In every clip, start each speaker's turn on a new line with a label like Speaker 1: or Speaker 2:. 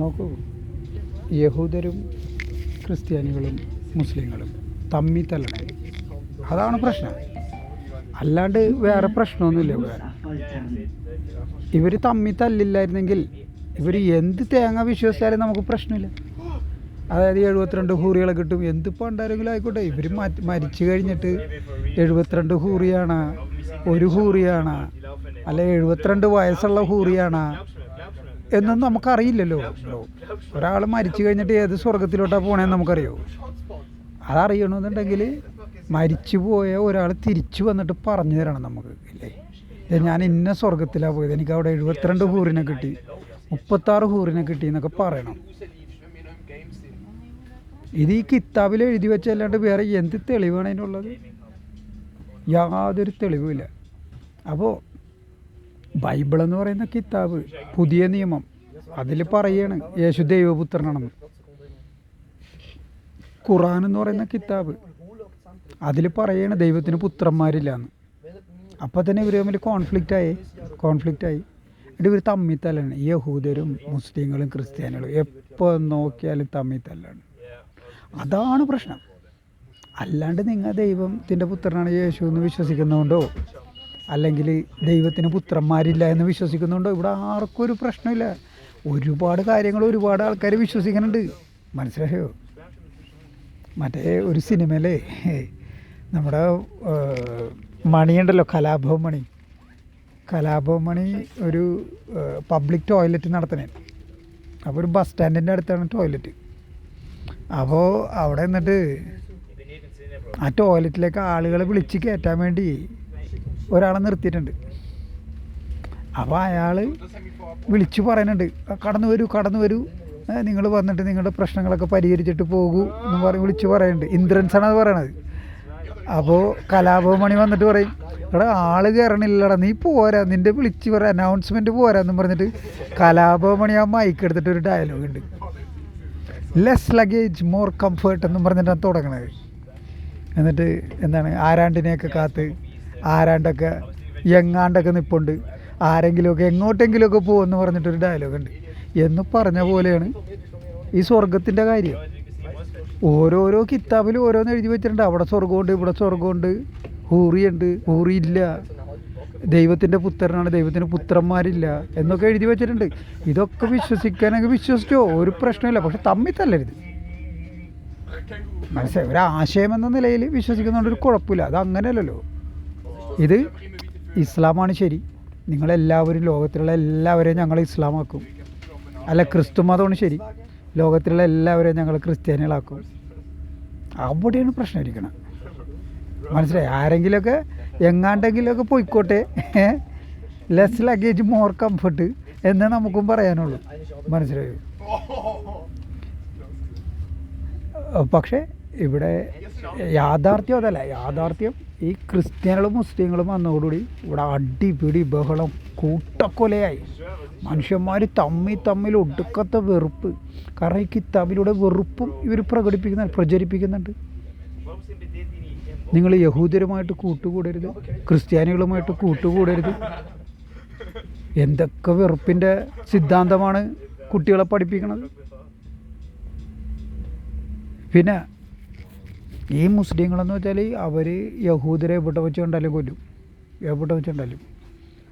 Speaker 1: നോക്കൂ. യഹൂദരും ക്രിസ്ത്യാനികളും മുസ്ലിങ്ങളും തമ്മി തല്ലണേ അതാണ് പ്രശ്നം. അല്ലാണ്ട് വേറെ പ്രശ്നമൊന്നുമില്ല വേറെ ഇവർ തമ്മി തല്ലില്ലായിരുന്നെങ്കിൽ ഇവർ എന്ത് തേങ്ങ വിശ്വസിച്ചാലും നമുക്ക് പ്രശ്നമില്ല. അതായത് എഴുപത്തിരണ്ട് ഹൂറികളെ കിട്ടും. എന്ത് പണ്ടാരെങ്കിലും ആയിക്കോട്ടെ. ഇവർ മരിച്ചു കഴിഞ്ഞിട്ട് എഴുപത്തിരണ്ട് ഹൂറിയാണ് ഒരു ഹൂറിയാണ് അല്ലെ എഴുപത്തിരണ്ട് വയസ്സുള്ള ഹൂറിയാണ് എന്നൊന്നും നമുക്കറിയില്ലല്ലോ. ഒരാൾ മരിച്ചു കഴിഞ്ഞിട്ട് ഏത് സ്വർഗത്തിലോട്ടാണ് പോണേന്ന് നമുക്കറിയോ? അതറിയണമെന്നുണ്ടെങ്കിൽ മരിച്ചു പോയ ഒരാൾ തിരിച്ചു വന്നിട്ട് പറഞ്ഞു തരണം നമുക്ക് ഇല്ലേ? ഞാൻ ഇന്ന സ്വർഗത്തിലാണ് പോയത്. എനിക്ക് അവിടെ എഴുപത്തിരണ്ട് ഹൂറിനെ കിട്ടി. മുപ്പത്താറ് ഹൂറിനെ കിട്ടി എന്നൊക്കെ പറയണം. ഇത് ഈ കിതാബിൽ എഴുതി വെച്ചല്ലാണ്ട് വേറെ എന്ത് തെളിവാണ് അതിനുള്ളത്? യാതൊരു തെളിവുമില്ല. അപ്പോൾ ബൈബിൾ എന്ന് പറയുന്ന കിതാബ് പുതിയ നിയമം. അതിൽ പറയാണ് യേശു ദൈവപുത്രനാണെന്ന്. ഖുറാൻ എന്ന് പറയുന്ന കിതാബ്. അതിൽ പറയാണ് ദൈവത്തിന് പുത്രന്മാരില്ല എന്ന് അപ്പോൾ തന്നെ ഇവർ തമ്മിൽ കോൺഫ്ലിക്റ്റ് ആയി കോൺഫ്ലിക്റ്റ് ആയി. എന്നിട്ട് ഇവർ തമ്മിൽ തല്ലാണ്. യഹൂദരും മുസ്ലിങ്ങളും ക്രിസ്ത്യാനികളും എപ്പോൾ നോക്കിയാലും തമ്മിൽ തല്ലാണ്. അതാണ് പ്രശ്നം. അല്ലാണ്ട് നിങ്ങൾ ദൈവത്തിന്റെ പുത്രനാണ് യേശു എന്ന് വിശ്വസിക്കുന്നതുകൊണ്ടോ അല്ലെങ്കിൽ ദൈവത്തിന് പുത്രന്മാരില്ല എന്ന് വിശ്വസിക്കുന്നുണ്ടോ? ഇവിടെ ആർക്കും ഒരു പ്രശ്നമില്ല. ഒരുപാട് കാര്യങ്ങൾ ഒരുപാട് ആൾക്കാർ വിശ്വസിക്കുന്നുണ്ട്. മനസ്സിലായോ? മറ്റേ ഒരു സിനിമയിലെ നമ്മുടെ മണിയുണ്ടല്ലോ കലാഭവൻ മണി. കലാഭവൻ മണി ഒരു പബ്ലിക് ടോയ്ലറ്റ് നടത്തണേ അപ്പോൾ ഒരു ബസ് സ്റ്റാൻഡിന്റെ അടുത്താണ് ടോയ്ലറ്റ് അപ്പോൾ അവിടെ നിന്നിട്ട് ആ ടോയ്ലറ്റിലേക്ക് ആളുകളെ വിളിച്ച് കയറ്റാൻ വേണ്ടി ഒരാളെ നിർത്തിയിട്ടുണ്ട്. അപ്പോൾ അയാൾ വിളിച്ചു പറയുന്നുണ്ട് കടന്നു വരൂ കടന്നു വരൂ. നിങ്ങൾ വന്നിട്ട് നിങ്ങളുടെ പ്രശ്നങ്ങളൊക്കെ പരിഹരിച്ചിട്ട് പോകൂ എന്ന് പറഞ്ഞ് വിളിച്ചു പറയുന്നുണ്ട്. ഇന്ദ്രൻസ് ആണ് അത് പറയണത്. അപ്പോൾ കലാഭവമണി വന്നിട്ട് പറയും എടാ ആൾ കയറണില്ലടാ നീ പോരാ നിന്റെ വിളിച്ച് പറ അനൗൺസ്മെന്റ് പോരാന്നും പറഞ്ഞിട്ട് കലാഭവമണി ആ മൈക്ക് എടുത്തിട്ട് ഒരു ഡയലോഗ് ഉണ്ട്. ലെസ് ലഗേജ് മോർ കംഫേർട്ട് എന്നും പറഞ്ഞിട്ടാണ് തുടങ്ങണത്. എന്നിട്ട് എന്താണ് ആരാണ്ടിനെയൊക്കെ കാത്ത് ആരാണ്ടൊക്കെ എങ്ങാണ്ടൊക്കെ നിപ്പുണ്ട്. ആരെങ്കിലുമൊക്കെ എങ്ങോട്ടെങ്കിലുമൊക്കെ പോകുമെന്ന് പറഞ്ഞിട്ടൊരു ഡയലോഗ് ഉണ്ട് എന്ന് പറഞ്ഞ പോലെയാണ് ഈ സ്വർഗത്തിന്റെ കാര്യം. ഓരോരോ കിതാബിൽ ഓരോന്ന് എഴുതി വെച്ചിട്ടുണ്ട്. അവിടെ സ്വർഗമുണ്ട് ഇവിടെ സ്വർഗമുണ്ട് ഹൂറിയുണ്ട് ഹൂറിയില്ല ദൈവത്തിന്റെ പുത്രനാണ് ദൈവത്തിന്റെ പുത്രന്മാരില്ല എന്നൊക്കെ എഴുതി വെച്ചിട്ടുണ്ട്. ഇതൊക്കെ വിശ്വസിക്കാനൊക്കെ വിശ്വസിച്ചോ? ഒരു പ്രശ്നമില്ല. പക്ഷെ തമ്മിൽ തല്ലരുത്. മനസ്സിലായി? ഒരു ആശയം എന്ന നിലയിൽ വിശ്വസിക്കുന്നതുകൊണ്ട് ഒരു കുഴപ്പമില്ല. അത് അങ്ങനെയല്ലല്ലോ. ഇത് ഇസ്ലാമാണ് ശരി. നിങ്ങളെല്ലാവരും ലോകത്തിലുള്ള എല്ലാവരെയും ഞങ്ങൾ ഇസ്ലാമാക്കും. അല്ല ക്രിസ്തു മതമാണ് ശരി. ലോകത്തിലുള്ള എല്ലാവരെയും ഞങ്ങൾ ക്രിസ്ത്യാനികളാക്കും. അവിടെയാണ് പ്രശ്നം ഇരിക്കണം മനസ്സിലായി? ആരെങ്കിലുമൊക്കെ എങ്ങാണ്ടെങ്കിലുമൊക്കെ പോയിക്കോട്ടെ. ലെസ് ലഗേജ് മോർ കംഫർട്ട് എന്ന് നമുക്കും പറയാനുള്ളൂ. മനസ്സിലായോ? പക്ഷേ ഇവിടെ യാഥാർത്ഥ്യം അതല്ല. യാഥാർത്ഥ്യം ഈ ക്രിസ്ത്യാനികളും മുസ്ലിങ്ങളും വന്നതോടുകൂടി ഇവിടെ അടിപിടി ബഹളം കൂട്ടക്കൊലയായി. മനുഷ്യന്മാർ തമ്മിൽ തമ്മിൽ ഒടുക്കത്തെ വെറുപ്പ്. കാരണം ഈ കിതാബിലൂടെ വെറുപ്പും ഇവർ പ്രകടിപ്പിക്കുന്ന പ്രചരിപ്പിക്കുന്നുണ്ട്. നിങ്ങൾ യഹൂദരുമായിട്ട് കൂട്ടുകൂടരുത് ക്രിസ്ത്യാനികളുമായിട്ട് കൂട്ടുകൂടരുത്. എന്തൊക്കെ വെറുപ്പിന്റെ സിദ്ധാന്തമാണ് കുട്ടികളെ പഠിപ്പിക്കുന്നത് പിന്നെ ഈ മുസ്ലിങ്ങളെന്ന് വെച്ചാൽ അവർ യഹൂദരെ എവിടെ വെച്ച് കണ്ടാലും കൊല്ലും. എവിടെ വെച്ച് കണ്ടാലും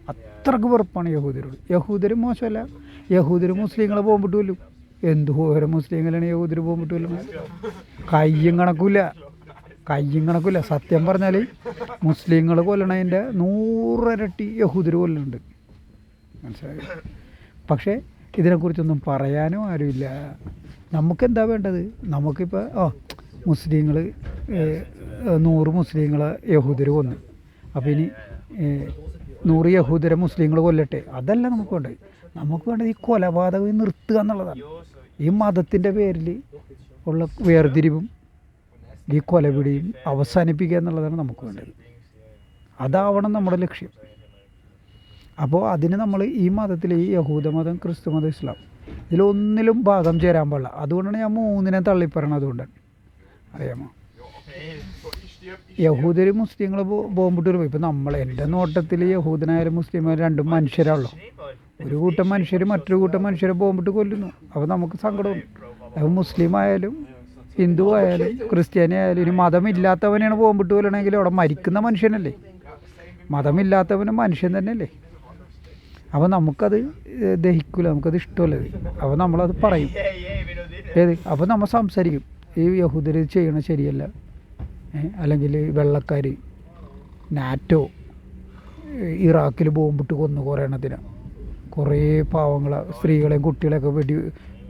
Speaker 1: അത്രയ്ക്ക് വെറുപ്പാണ് യഹൂദരോട്. യഹൂദർ മോശമല്ല. യഹൂദർ മുസ്ലിങ്ങളെ പോകുമ്പോട്ട് കൊല്ലും. എന്തോരം മുസ്ലിങ്ങളാണ് യഹൂദർ പോകുമ്പോട്ട് കൊല്ലും കയ്യും കണക്കില്ല. കയ്യും കണക്കില്ല. സത്യം പറഞ്ഞാൽ മുസ്ലിങ്ങൾ കൊല്ലണതിന്റെ നൂറിരട്ടി യഹൂദർ കൊല്ലുന്നുണ്ട്. മനസ്സിലായി? പക്ഷേ ഇതിനെക്കുറിച്ചൊന്നും പറയാനും ആരുമില്ല. നമുക്കെന്താ വേണ്ടത്? നമുക്കിപ്പോൾ ആ മുസ്ലിങ്ങൾ നൂറ് മുസ്ലിങ്ങളെ യഹൂദർ കൊന്നു. അപ്പോൾ ഇനി നൂറ് യഹൂദരെ മുസ്ലിങ്ങൾ കൊല്ലട്ടെ? അതല്ല നമുക്ക് വേണ്ടത് നമുക്ക് വേണ്ടത് ഈ കൊലപാതകം നിർത്തുക എന്നുള്ളതാണ്. ഈ മതത്തിന്റെ പേരിൽ ഉള്ള വേർതിരിവും ഈ കൊലപിടിയും അവസാനിപ്പിക്കുക എന്നുള്ളതാണ് നമുക്ക് വേണ്ടത് അതാവണം നമ്മുടെ ലക്ഷ്യം. അപ്പോൾ അതിന് നമ്മൾ ഈ മതത്തിൽ ഈ യഹൂദ മതം ക്രിസ്തു മതം ഇസ്ലാം ഇതിലൊന്നിലും ഭാഗം ചേരാൻ പാടില്ല. അതുകൊണ്ടാണ് ഞാൻ മൂന്നിനെ തള്ളിപ്പറയണത് അതുകൊണ്ടാണ്. അറിയാമോ? യഹൂദരും മുസ്ലിങ്ങൾ ബോംബിട്ട് പോയി. ഇപ്പം നമ്മൾ എന്റെ നോട്ടത്തിൽ യഹൂദനായാലും മുസ്ലിമായാലും രണ്ടും മനുഷ്യരാണല്ലോ. ഒരു കൂട്ടം മനുഷ്യർ മറ്റൊരു കൂട്ടം മനുഷ്യരെ ബോംബിട്ട് കൊല്ലുന്നു. അപ്പോൾ നമുക്ക് സങ്കടമുണ്ട്. അപ്പൊ മുസ്ലിം ആയാലും ഹിന്ദു ആയാലും ക്രിസ്ത്യാനി ആയാലും ഇനി മതമില്ലാത്തവനെയാണ് ബോംബിട്ട് കൊല്ലണമെങ്കിൽ അവിടെ മരിക്കുന്ന മനുഷ്യനല്ലേ? മതമില്ലാത്തവനും മനുഷ്യൻ തന്നെയല്ലേ? അപ്പോൾ നമുക്കത് ദഹിക്കില്ല നമുക്കത് ഇഷ്ടമല്ലത് അപ്പോൾ നമ്മളത് പറയും. ഏത്? അപ്പോൾ നമ്മൾ സംസാരിക്കും. ഈ യഹൂദർ ചെയ്യണ ശരിയല്ല. അല്ലെങ്കിൽ വെള്ളക്കാർ നാറ്റോ ഇറാഖിൽ ബോംബിട്ട് കൊന്നു കുറേ എണ്ണത്തിന് കുറേ പാവങ്ങളെ സ്ത്രീകളെയും കുട്ടികളെയൊക്കെ വെടി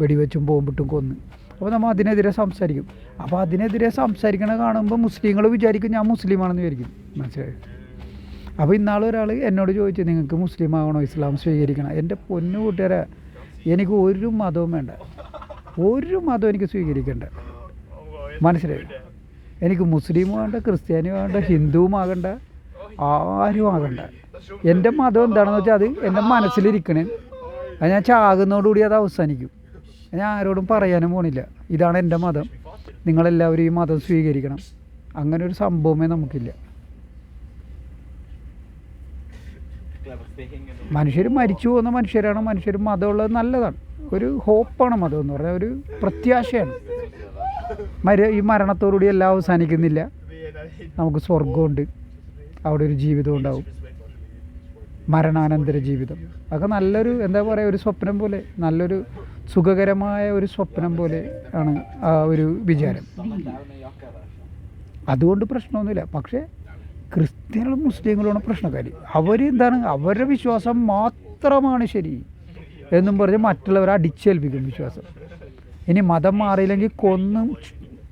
Speaker 1: വെടിവെച്ചും ബോംബിട്ടും കൊന്ന്. അപ്പോൾ നമ്മൾ അതിനെതിരെ സംസാരിക്കും. അപ്പോൾ അതിനെതിരെ സംസാരിക്കണ കാണുമ്പോൾ മുസ്ലിങ്ങൾ വിചാരിക്കും ഞാൻ മുസ്ലിമാണെന്ന് വിചാരിക്കും. മനസ്സിലായി? അപ്പോൾ ഇന്നാൾ ഒരാൾ എന്നോട് ചോദിച്ചു നിങ്ങൾക്ക് മുസ്ലിം ആവണോ ഇസ്ലാം സ്വീകരിക്കണം? എന്റെ പൊന്നു കൂട്ടുകാരെ എനിക്ക് ഒരു മതവും വേണ്ട. ഒരു മതവും എനിക്ക് സ്വീകരിക്കണ്ട. മനസ്സിലായി. എനിക്ക് മുസ്ലിമും വേണ്ട ക്രിസ്ത്യാനിയും വേണ്ട ഹിന്ദുവും ആകണ്ട ആരും ആകണ്ട എന്റെ മതം എന്താണെന്ന് വെച്ചാൽ അത് എന്റെ മനസ്സിലിരിക്കണേ. അത് ഞാൻ ചാകുന്നതോടുകൂടി അത് അവസാനിക്കും. ഞാൻ ആരോടും പറയാനും പോണില്ല. ഇതാണ് എന്റെ മതം. നിങ്ങളെല്ലാവരും ഈ മതം സ്വീകരിക്കണം. അങ്ങനെ ഒരു സംഭവമേ നമുക്കില്ല. മനുഷ്യർ മരിച്ചു പോകുന്ന മനുഷ്യരാണ്. മനുഷ്യർ മതമുള്ളത് നല്ലതാണ്. ഒരു ഹോപ്പാണ് മതം എന്ന് പറഞ്ഞാൽ ഒരു പ്രത്യാശയാണ്. മര ഈ മരണത്തോടുകൂടി എല്ലാം അവസാനിക്കുന്നില്ല. നമുക്ക് സ്വർഗമുണ്ട് അവിടെ ഒരു ജീവിതം ഉണ്ടാവും. മരണാനന്തര ജീവിതം. അതൊക്കെ നല്ലൊരു എന്താ പറയുക ഒരു സ്വപ്നം പോലെ നല്ലൊരു സുഖകരമായ ഒരു സ്വപ്നം പോലെ ആണ് ആ ഒരു വിചാരം. അതുകൊണ്ട് പ്രശ്നമൊന്നുമില്ല. പക്ഷേ ക്രിസ്ത്യാനികളും മുസ്ലിങ്ങളുമാണ് പ്രശ്നക്കാർ അവർ എന്താണ്? അവരുടെ വിശ്വാസം മാത്രമാണ് ശരി. എന്നും പറഞ്ഞ് മറ്റുള്ളവരെ അടിച്ചേൽപ്പിക്കും വിശ്വാസം. ഇനി മതം മാറിയില്ലെങ്കിൽ കൊന്നും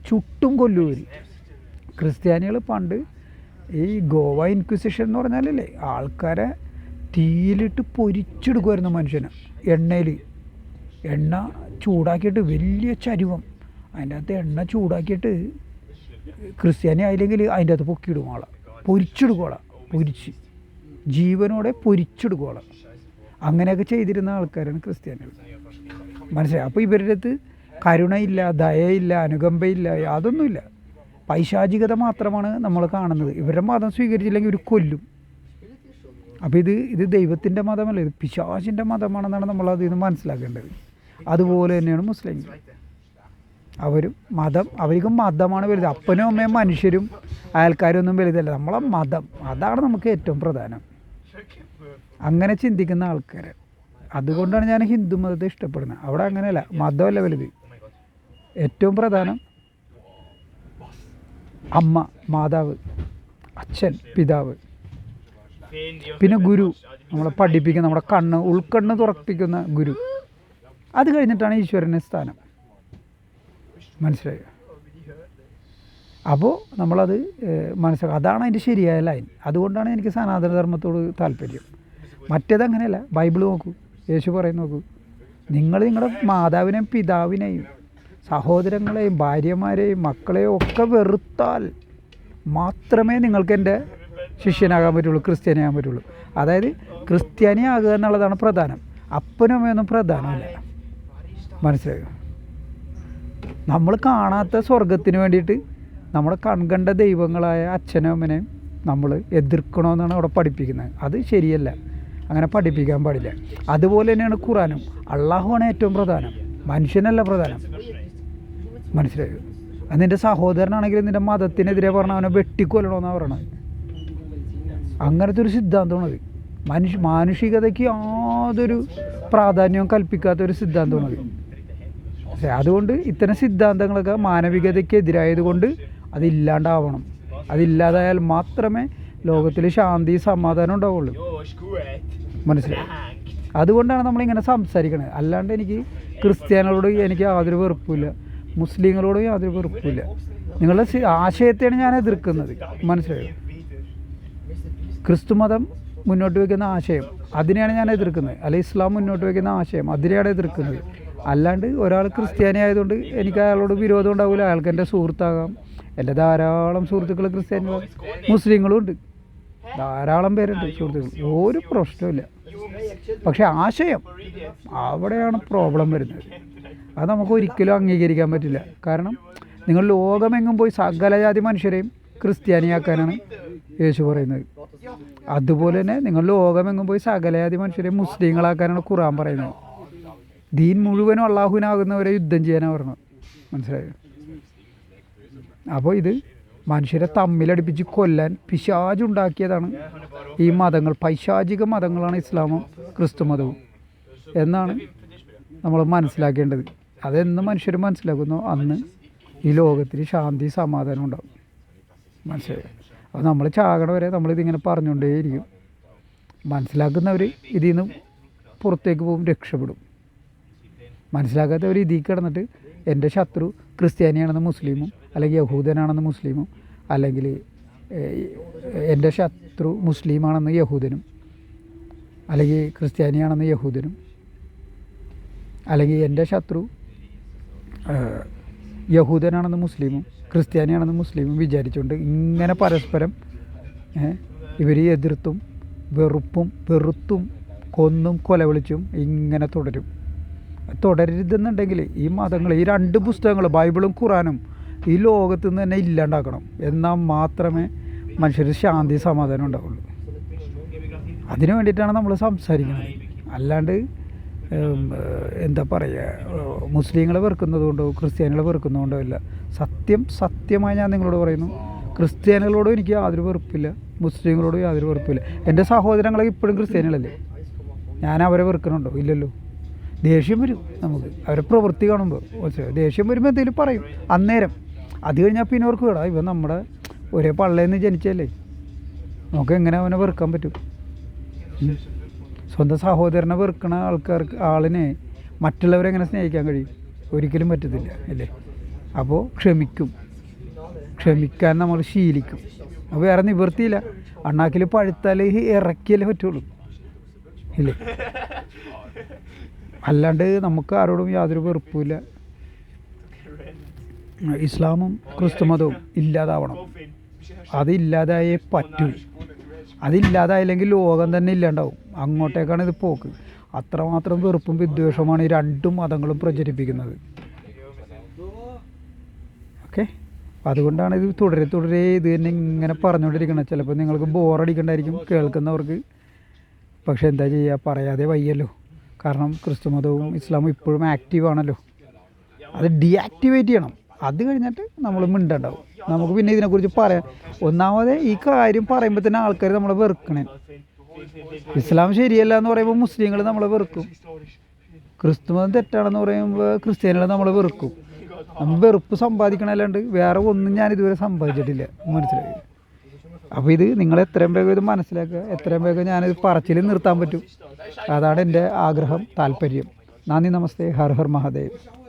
Speaker 1: ചുട്ടും കൊല്ലൂരി ക്രിസ്ത്യാനികൾ പണ്ട് ഈ ഗോവ ഇൻക്വിസിഷൻ എന്ന് പറഞ്ഞാലല്ലേ ആൾക്കാരെ തീയിലിട്ട് പൊരിച്ചെടുക്കുമായിരുന്നു മനുഷ്യനെ എണ്ണയിൽ എണ്ണ ചൂടാക്കിയിട്ട് വലിയ ചരുവം. അതിന്റെ അകത്ത് എണ്ണ ചൂടാക്കിയിട്ട് ക്രിസ്ത്യാനി ആയില്ലെങ്കിൽ അതിന്റെ അകത്ത് പൊക്കിയിടും ആളെ. പൊരിച്ചെടുക്കോളാം പൊരിച്ച്. ജീവനോടെ പൊരിച്ചെടുക്കോളാം അങ്ങനെയൊക്കെ ചെയ്തിരുന്ന ആൾക്കാരാണ് ക്രിസ്ത്യാനികൾ. മനസ്സിലായി? അപ്പോൾ ഇവരുടെ അടുത്ത് കരുണയില്ല ദയയില്ല അനുകമ്പയില്ല യാതൊന്നുമില്ല. പൈശാചികത മാത്രമാണ് നമ്മൾ കാണുന്നത്. ഇവരുടെ മതം സ്വീകരിച്ചില്ലെങ്കിൽ ഒരു കൊല്ലും. അപ്പോൾ ഇത് ഇത് ദൈവത്തിന്റെ മതമല്ല ഇത് പിശാചിന്റെ മതമാണെന്നാണ് നമ്മൾ അതിൽ നിന്ന് മനസ്സിലാക്കേണ്ടത്. അതുപോലെ തന്നെയാണ് മുസ്ലിങ്ങൾ. അവരും മതം അവർക്കും മതമാണ് വലുത്. അപ്പനും അമ്മയും മനുഷ്യരും അയൽക്കാരൊന്നും വലുതല്ല. നമ്മളെ മതം അതാണ് നമുക്ക് ഏറ്റവും പ്രധാനം. അങ്ങനെ ചിന്തിക്കുന്ന ആൾക്കാർ അതുകൊണ്ടാണ് ഞാൻ ഹിന്ദു മതത്തെ ഇഷ്ടപ്പെടുന്നത്. അവിടെ അങ്ങനെയല്ല മതമല്ല വലുത്. ഏറ്റവും പ്രധാനം അമ്മ മാതാവ് അച്ഛൻ പിതാവ്. പിന്നെ ഗുരു നമ്മളെ പഠിപ്പിക്കുന്ന നമ്മുടെ കണ്ണ് ഉൾക്കണ്ണ് തുറപ്പിക്കുന്ന ഗുരു. അത് കഴിഞ്ഞിട്ടാണ് ഈശ്വരന്റെ സ്ഥാനം. മനസ്സിലായോ? അപ്പോൾ നമ്മളത് മനസ്സിലാക്കുക അതാണ് അതിന്റെ ശരിയായ ലൈൻ. അതുകൊണ്ടാണ് എനിക്ക് സനാതനധർമ്മത്തോട് താല്പര്യം. മറ്റേത് അങ്ങനെയല്ല. ബൈബിൾ നോക്കൂ. യേശു പറയും നോക്കൂ. നിങ്ങൾ നിങ്ങളുടെ മാതാവിനെയും പിതാവിനെയും സഹോദരങ്ങളെയും ഭാര്യമാരെയും മക്കളെയും ഒക്കെ വെറുത്താൽ മാത്രമേ നിങ്ങൾക്ക് എന്റെ ശിഷ്യനാകാൻ പറ്റുള്ളൂ ക്രിസ്ത്യാനിയാകാൻ പറ്റുള്ളൂ. അതായത് ക്രിസ്ത്യാനി ആകുക എന്നുള്ളതാണ് പ്രധാനം. അപ്പനും അമ്മയൊന്നും പ്രധാനമല്ല. മനസ്സിലായോ? നമ്മൾ കാണാത്ത സ്വർഗത്തിന് വേണ്ടിയിട്ട് നമ്മുടെ കൺകണ്ട ദൈവങ്ങളായ അച്ഛനും അമ്മനെയും നമ്മൾ എതിർക്കണമെന്നാണ് അവിടെ പഠിപ്പിക്കുന്നത്. അത് ശരിയല്ല. അങ്ങനെ പഠിപ്പിക്കാൻ പാടില്ല. അതുപോലെ തന്നെയാണ് ഖുറാനും അള്ളാഹുവാണ് ഏറ്റവും പ്രധാനം. മനുഷ്യനല്ല പ്രധാനം. മനസ്സിലായോ? അത് നിന്റെ സഹോദരനാണെങ്കിലും നിന്റെ മതത്തിനെതിരെ പറഞ്ഞ അവനെ വെട്ടിക്കൊല്ലണമെന്നാണ് പറയണത്. അങ്ങനത്തെ ഒരു സിദ്ധാന്തമാണത് മനുഷ്യ മാനുഷികതയ്ക്ക് യാതൊരു പ്രാധാന്യവും കൽപ്പിക്കാത്ത ഒരു സിദ്ധാന്തമാണത് അതുകൊണ്ട് ഇത്തരം സിദ്ധാന്തങ്ങളൊക്കെ മാനവികതയ്ക്ക് എതിരായതുകൊണ്ട് അതില്ലാണ്ടാവണം അതില്ലാതായാൽ മാത്രമേ ലോകത്തിൽ ശാന്തി സമാധാനം ഉണ്ടാവുള്ളൂ. മനസ്സിലായി? അതുകൊണ്ടാണ് നമ്മളിങ്ങനെ സംസാരിക്കണത്. അല്ലാണ്ട് എനിക്ക് ക്രിസ്ത്യാനികളോട് എനിക്ക് യാതൊരു വെറുപ്പില്ല മുസ്ലിങ്ങളോടും യാതൊരു വെറുപ്പില്ല നിങ്ങളുടെ ആശയത്തെയാണ് ഞാൻ എതിർക്കുന്നത്. മനസ്സിലായോ? ക്രിസ്തുമതം മുന്നോട്ട് വയ്ക്കുന്ന ആശയം അതിനെയാണ് ഞാൻ എതിർക്കുന്നത്. അല്ലെ ഇസ്ലാം മുന്നോട്ട് വയ്ക്കുന്ന ആശയം അതിനെയാണ് എതിർക്കുന്നത്. അല്ലാണ്ട് ഒരാൾ ക്രിസ്ത്യാനി ആയതുകൊണ്ട് എനിക്ക് അയാളോട് വിരോധം ഉണ്ടാവില്ല. അയാൾക്ക് എന്റെ സുഹൃത്താകാം. എന്റെ ധാരാളം സുഹൃത്തുക്കൾ ക്രിസ്ത്യാനികളും മുസ്ലിങ്ങളും ഉണ്ട്. ധാരാളം പേരുണ്ട് സുഹൃത്തുക്കൾ. ഒരു പ്രശ്നമില്ല പക്ഷേ ആശയം അവിടെയാണ് പ്രോബ്ലം വരുന്നത്. അത് നമുക്ക് ഒരിക്കലും അംഗീകരിക്കാൻ പറ്റില്ല. കാരണം നിങ്ങൾ ലോകമെങ്ങും പോയി സകലജാതി മനുഷ്യരെയും ക്രിസ്ത്യാനിയാക്കാനാണ് യേശു പറയുന്നത്. അതുപോലെ തന്നെ നിങ്ങൾ ലോകമെങ്ങും പോയി സകലജാതി മനുഷ്യരെയും മുസ്ലിങ്ങളാക്കാനാണ് ഖുറാൻ പറയുന്നത്. ദീൻ മുഴുവനും അള്ളാഹുവിനാകുന്നവരെ യുദ്ധം ചെയ്യാനാണ് പറഞ്ഞത്. മനസ്സിലായോ? അപ്പോൾ ഇത് മനുഷ്യരെ തമ്മിലടിപ്പിച്ച് കൊല്ലാൻ പിശാജുണ്ടാക്കിയതാണ് ഈ മതങ്ങൾ. പൈശാചിക മതങ്ങളാണ് ഇസ്ലാമും ക്രിസ്തു മതവും. എന്നാണ് നമ്മൾ മനസ്സിലാക്കേണ്ടത്. അതെന്ന് മനുഷ്യർ മനസ്സിലാക്കുന്നു. അന്ന് ഈ ലോകത്തിൽ ശാന്തി സമാധാനം ഉണ്ടാകും മനസ്സിലായി? അപ്പോൾ നമ്മൾ ചാകണ വരെ നമ്മളിതിങ്ങനെ പറഞ്ഞുകൊണ്ടേയിരിക്കും. മനസ്സിലാക്കുന്നവർ ഇതിൽ നിന്ന് പുറത്തേക്ക് പോകും രക്ഷപ്പെടും. മനസ്സിലാക്കാത്തവർ ഇതിൽ കിടന്നിട്ട് എന്റെ ശത്രു ക്രിസ്ത്യാനിയാണെന്ന് മുസ്ലിമും അല്ലെങ്കിൽ യഹൂദനാണെന്ന് മുസ്ലിമും അല്ലെങ്കിൽ എന്റെ ശത്രു മുസ്ലിമാണെന്ന് യഹൂദനും അല്ലെങ്കിൽ ക്രിസ്ത്യാനിയാണെന്ന് യഹൂദനും അല്ലെങ്കിൽ എന്റെ ശത്രു യഹൂദനാണെന്ന് മുസ്ലിമും ക്രിസ്ത്യാനിയാണെന്ന് മുസ്ലിമും വിചാരിച്ചുകൊണ്ട് ഇങ്ങനെ പരസ്പരം ഇവർ എതിർത്തും വെറുപ്പും വെറുത്തും കൊന്നും കൊലവിളിച്ചും ഇങ്ങനെ തുടരും. തുടരരുതെന്നുണ്ടെങ്കിൽ ഈ മതങ്ങൾ ഈ രണ്ട് പുസ്തകങ്ങൾ ബൈബിളും ഖുറാനും ഈ ലോകത്ത് നിന്ന് തന്നെ ഇല്ലാണ്ടാക്കണം. എന്നാൽ മാത്രമേ മനുഷ്യർ ശാന്തി സമാധാനം ഉണ്ടാവുള്ളൂ. അതിനു വേണ്ടിയിട്ടാണ് നമ്മൾ സംസാരിക്കുന്നത്. അല്ലാണ്ട് എന്താ പറയുക മുസ്ലിങ്ങളെ വെറുക്കുന്നതുകൊണ്ടോ ക്രിസ്ത്യാനികളെ വെറുക്കുന്നതുകൊണ്ടോ ഇല്ല സത്യം സത്യമായി ഞാൻ നിങ്ങളോട് പറയുന്നു. ക്രിസ്ത്യാനികളോടും എനിക്ക് യാതൊരു വെറുപ്പില്ല. മുസ്ലിങ്ങളോടും യാതൊരു വെറുപ്പില്ല. എന്റെ സഹോദരങ്ങളെ ഇപ്പോഴും ക്രിസ്ത്യാനികളല്ലേ? ഞാൻ അവരെ വെറുക്കണുണ്ടോ? ഇല്ലല്ലോ. ദേഷ്യം വരും നമുക്ക്. അവരെ പ്രവൃത്തി കാണുമ്പോൾ? ദേഷ്യം വരുമ്പോൾ എന്തെങ്കിലും പറയും. അന്നേരം. അത് കഴിഞ്ഞാൽ പിന്നെ അവർക്ക് വിടാം. ഇവൻ നമ്മുടെ ഒരേ പള്ളയിൽ നിന്ന് ജനിച്ചല്ലേ. നമുക്ക് എങ്ങനെ അവനെ വെറുക്കാൻ പറ്റും. സ്വന്തം സഹോദരനെ വെറുക്കണ ആൾക്കാർക്ക് ആളിനെ മറ്റുള്ളവരെ എങ്ങനെ സ്നേഹിക്കാൻ കഴിയും? ഒരിക്കലും പറ്റത്തില്ല അല്ലേ? അപ്പോൾ ക്ഷമിക്കും. ക്ഷമിക്കാൻ നമ്മൾ ശീലിക്കും. അപ്പോൾ വേറെ നിവൃത്തിയില്ല. അണ്ണാക്കിൽ പഴുത്താൽ ഇറക്കിയാലേ പറ്റുള്ളൂ ഇല്ലേ അല്ലാണ്ട് നമുക്ക് ആരോടും യാതൊരു വെറുപ്പുമില്ല. ഇസ്ലാമും ക്രിസ്തു മതവും ഇല്ലാതാവണം. അതില്ലാതായേ പറ്റൂ. അതില്ലാതായില്ലെങ്കിൽ ലോകം തന്നെ ഇല്ലാണ്ടാവും. അങ്ങോട്ടേക്കാണ് ഇത് പോക്ക്. അത്രമാത്രം വെറുപ്പും വിദ്വേഷവുമാണ് ഈ രണ്ടും മതങ്ങളും പ്രചരിപ്പിക്കുന്നത്. ഓക്കെ? അതുകൊണ്ടാണ് ഇത് തുടരെ തുടരെ ഇത് തന്നെ ഇങ്ങനെ പറഞ്ഞുകൊണ്ടിരിക്കുന്നത് ചിലപ്പോൾ നിങ്ങൾക്ക് ബോറടിക്കണ്ടായിരിക്കും കേൾക്കുന്നവർക്ക്. പക്ഷെ എന്താ ചെയ്യുക പറയാതെ വയ്യല്ലോ. കാരണം ക്രിസ്തു മതവും ഇസ്ലാമും ഇപ്പോഴും ആക്റ്റീവ് ആണല്ലോ. അത് ഡീആക്ടിവേറ്റ് ചെയ്യണം. അത് കഴിഞ്ഞിട്ട് നമ്മൾ മിണ്ടണ്ടാവും. നമുക്ക് പിന്നെ ഇതിനെക്കുറിച്ച് പറയാം ഒന്നാമത് ഈ കാര്യം പറയുമ്പോൾ തന്നെ ആൾക്കാർ നമ്മളെ വെറുക്കണേ. ഇസ്ലാം ശരിയല്ല എന്ന് പറയുമ്പോൾ മുസ്ലിങ്ങൾ നമ്മളെ വെറുക്കും. ക്രിസ്തു മതം തെറ്റാണെന്ന് പറയുമ്പോൾ ക്രിസ്ത്യാനികൾ നമ്മളെ വെറുക്കും. നമ്മൾ വെറുപ്പ് സമ്പാദിക്കണല്ലാണ്ട് വേറെ ഒന്നും ഞാൻ ഇതുവരെ സമ്പാദിച്ചിട്ടില്ല. മനസ്സിലായി? അപ്പോൾ ഇത് നിങ്ങൾ എത്രയും വേഗം ഇത് മനസ്സിലാക്കുക. എത്രയും വേഗം ഞാനിത് പറച്ചിൽ നിർത്താൻ പറ്റും. അതാണ് എന്റെ ആഗ്രഹം താല്പര്യം. നന്ദി നമസ്തേ. ഹർ ഹർ മഹാദേവ്.